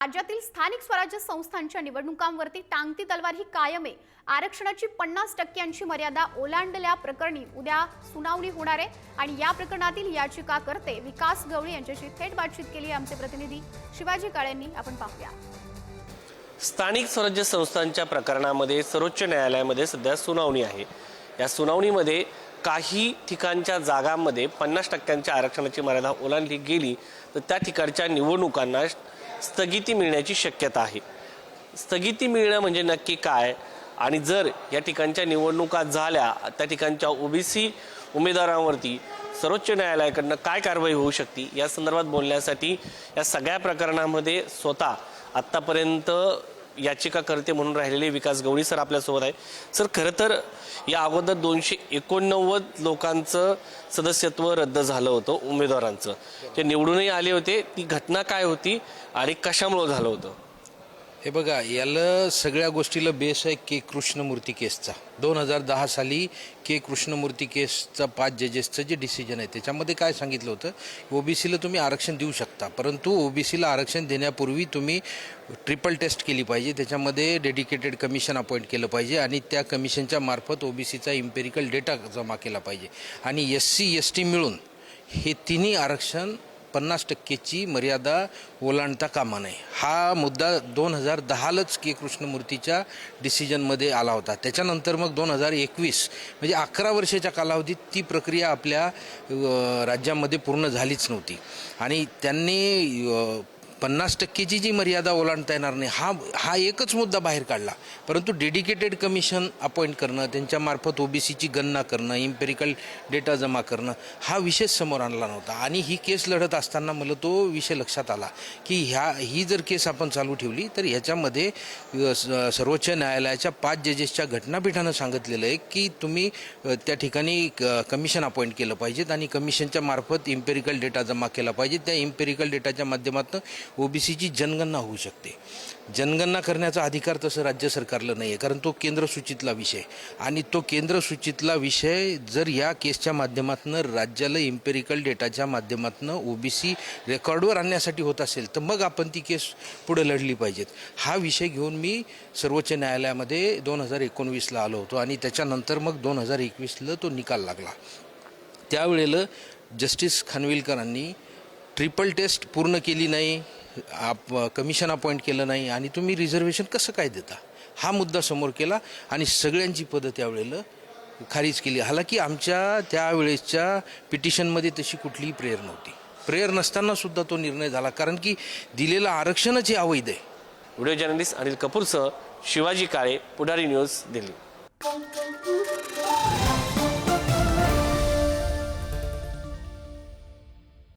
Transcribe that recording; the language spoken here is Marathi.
राज्यातील स्थानिक स्वराज्य संस्थांच्या निवडणुकांवरती टांगती तलवार ही कायम आहे. आरक्षणाची पन्नास टक्क्यांची मर्यादा ओलांडल्या प्रकरणी उद्या सुनावणी होणार आहे आणि या प्रकरणातील याचिकाकर्ते विकास गवळी यांच्याशी थेट बातचीत केली आमचे प्रतिनिधी शिवाजी काळेंनी आपण पाहूया. स्थानिक स्वराज्य संस्थांच्या प्रकरणामध्ये सर्वोच्च न्यायालयामध्ये सध्या सुनावणी आहे. या सुनावणीमध्ये काही ठिकाणच्या जागांमध्ये पन्नास टक्क्यांच्या आरक्षणाची मर्यादा ओलांडली गेली तर त्या ठिकाणच्या निवडणुकांना स्थगिती मिळण्याची शक्यता आहे. स्थगिती मिळणं म्हणजे नक्की काय? आणि जर या ठिकाणच्या निवडणुका झाल्या त्या ठिकाणच्या ओबीसी उमेदवारांवरती सर्वोच्च न्यायालयाकडनं काय कारवाई होऊ शकते? या संदर्भात बोलण्यासाठी या सगळ्या प्रकरणामध्ये स्वतः आत्तापर्यंत याचिकाकर्ते म्हणून राहिलेले विकास गवळी सर आपल्यासोबत आहे सर खरं तर या अगोदर दोनशे एकोणनव्वद लोकांचं सदस्यत्व रद्द झालं होतं उमेदवारांचं. ते निवडूनही आले होते. ती घटना काय होती? आणि कशामुळं झालं होतं? हे बघा याला सगळ्या गोष्टीला बेस आहे के कृष्णमूर्ती केसचा. दोन हजार दहा साली के कृष्णमूर्ती केसचा पाच जजेसचं जे डिसिजन आहे त्याच्यामध्ये काय सांगितलं होतं? ओबीसीला तुम्ही आरक्षण देऊ शकता परंतु ओबीसीला आरक्षण देण्यापूर्वी तुम्ही ट्रिपल टेस्ट केली पाहिजे. त्याच्यामध्ये डेडिकेटेड कमिशन अपॉइंट केलं पाहिजे आणि त्या कमिशनच्या मार्फत ओबीसीचा इम्पेरिकल डेटा जमा केला पाहिजे. आणि एस सी एस टी मिळून हे तिन्ही आरक्षण पन्नास टक्केची मर्यादा ओलांडता कामा नये. हा मुद्दा दोन हजार दहालाच के. कृष्णमूर्तीच्या डिसिजनमध्ये आला होता. त्याच्यानंतर मग दोन हजार एकवीस म्हणजे अकरा वर्षाच्या कालावधीत ती प्रक्रिया आपल्या राज्यामध्ये पूर्ण झालीच नव्हती. आणि त्यांनी पन्नास टक्केची जी मर्यादा ओलांडता येणार नाही हा हा एकच मुद्दा बाहेर काढला. परंतु डेडिकेटेड कमिशन अपॉइंट करणं त्यांच्यामार्फत ओबीसीची गणना करणं इम्पेरिकल डेटा जमा करणं हा विषय समोर आणला नव्हता. आणि ही केस लढत असताना मला तो विषय लक्षात आला की ह्या ही जर केस आपण चालू ठेवली तर ह्याच्यामध्ये स- सर्वोच्च न्यायालयाच्या पाच जजेसच्या घटनापीठानं सांगितलेलं आहे की तुम्ही त्या ठिकाणी क- कमिशन अपॉइंट केलं पाहिजेत आणि कमिशनच्या मार्फत इम्पेरिकल डेटा जमा केला पाहिजे त्या इम्पेरिकल डेटाच्या माध्यमातून ओबीसीची जनगणना होऊ शकते. जनगणना करण्याचा अधिकार तसं राज्य सरकारला नाही आहे कारण तो केंद्र सूचितला विषय. आणि तो केंद्र सूचितला विषय जर या केसच्या माध्यमातून राज्याला इम्पेरिकल डेटाच्या माध्यमातून ओबीसी रेकॉर्डवर आणण्यासाठी होत असेल तर मग आपण ती केस पुढे लढली पाहिजेत. हा विषय घेऊन मी सर्वोच्च न्यायालयामध्ये दोन हजार एकोणवीसला आलो होतो आणि त्याच्यानंतर मग दोन हजार एकवीसला तो निकाल लागला. त्यावेळेला जस्टिस खानविलकरांनी ट्रिपल टेस्ट पूर्ण केली नाही. आप कमिशन अपॉइंट केलं नाही आणि तुम्ही रिझर्वेशन कसं काय देता? हा मुद्दा समोर केला आणि सगळ्यांची पदं त्यावेळेला खारिज केली. हालाकी आमच्या त्यावेळेसच्या पिटिशनमध्ये तशी कुठलीही प्रेयर नव्हती. प्रेयर नसताना सुद्धा तो निर्णय झाला. कारण की दिलेलं आरक्षणच हे अवैध आहे. व्हिडिओ जर्नलिस्ट अनिल कपूरसह शिवाजी काळे पुढारी न्यूज दिल्ली.